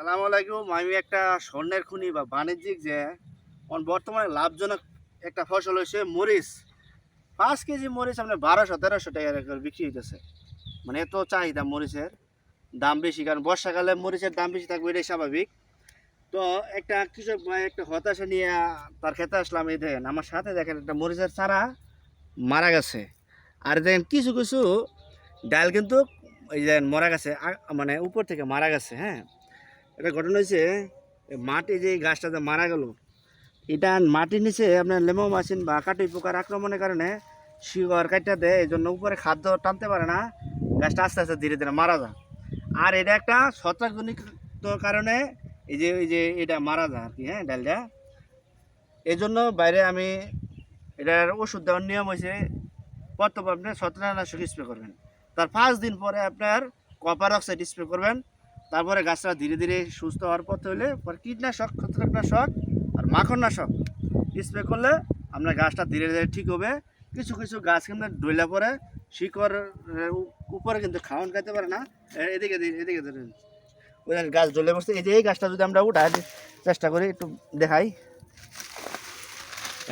সালাম আলাইকুম। আমি একটা স্বর্ণের খুনি বা বাণিজ্যিক যে বর্তমানে লাভজনক একটা ফসল হয়েছে মরিচ। পাঁচ কেজি মরিচ আপনার বারোশো, তেরোশো টাকা করে বিক্রি হইতেছে। মানে এত চাহিদা মরিচের দাম বেশি, কারণ বর্ষাকালে মরিচের দাম বেশি থাকবে এটাই স্বাভাবিক। তো একটা কৃষক ভাই একটা হতাশা নিয়ে তার খেতে আসলাম, এই দেখেন, আমার সাথে দেখেন একটা মরিচের চারা মারা গেছে। আর দেখেন কিছু কিছু ডাল কিন্তু এই যে মরা গেছে মানে উপর থেকে মারা গেছে হ্যাঁ। এটা ঘটনা হয়েছে মাটি যে এই গাছটা যে মারা গেল, এটা মাটির নিচে আপনার লেমো মাছিন বা কাটুই পোকার আক্রমণের কারণে শিকড় কাটটা দেয়, এই জন্য উপরে খাদ্য টানতে পারে না, গাছটা আস্তে আস্তে ধীরে ধীরে মারা যায়। আর এটা একটা ছত্রাকজনিত কারণে এই যে এই যে এটা মারা যায় আর কি হ্যাঁ ডালটা। এই জন্য বাইরে আমি এটার ওষুধ দেওয়ার নিয়ম হয়েছে প্রথম আপনি ছত্রাকনাশক স্প্রে করবেন। তার পাঁচ দিন পরে আপনার কপার অক্সাইড স্প্রে করবেন তারপরে গাছটা ধীরে ধীরে সুস্থ হওয়ার পথে হলে পরে কীটনাশক, ছত্রাকনাশক আর মাখননাশক স্প্রে করলে আপনার গাছটা ধীরে ধীরে ঠিক হবে। কিছু কিছু গাছ কিন্তু ডইলা পরে শিকড় উপরে কিন্তু খাওয়ান খাইতে পারে না। এদিকে এদিকে ওই গাছ জ্বলে বসছে, এই যে এই গাছটা যদি আমরা উঠাই, চেষ্টা করি একটু দেখাই।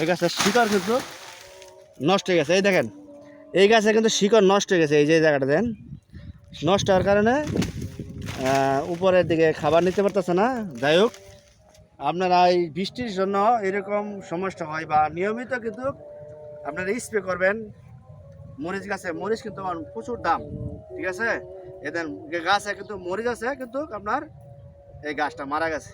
এই গাছটা শিকড় কিন্তু নষ্ট হয়ে গেছে, এই দেখেন। এই গাছে কিন্তু শিকড় নষ্ট হয়ে গেছে, এই যে জায়গাটা দেন। নষ্ট হওয়ার কারণে উপরের দিকে খাবার নিতে পারতেছে না। যাই হোক, আপনারা এই বৃষ্টির জন্য এরকম সমস্যা হয় বা নিয়মিত কিন্তু আপনারা স্প্রে করবেন মরিচ গাছে। মরিচ কিন্তু প্রচুর দাম, ঠিক আছে? এদের গাছে কিন্তু মরিচ আছে, কিন্তু আপনার এই গাছটা মারা গেছে।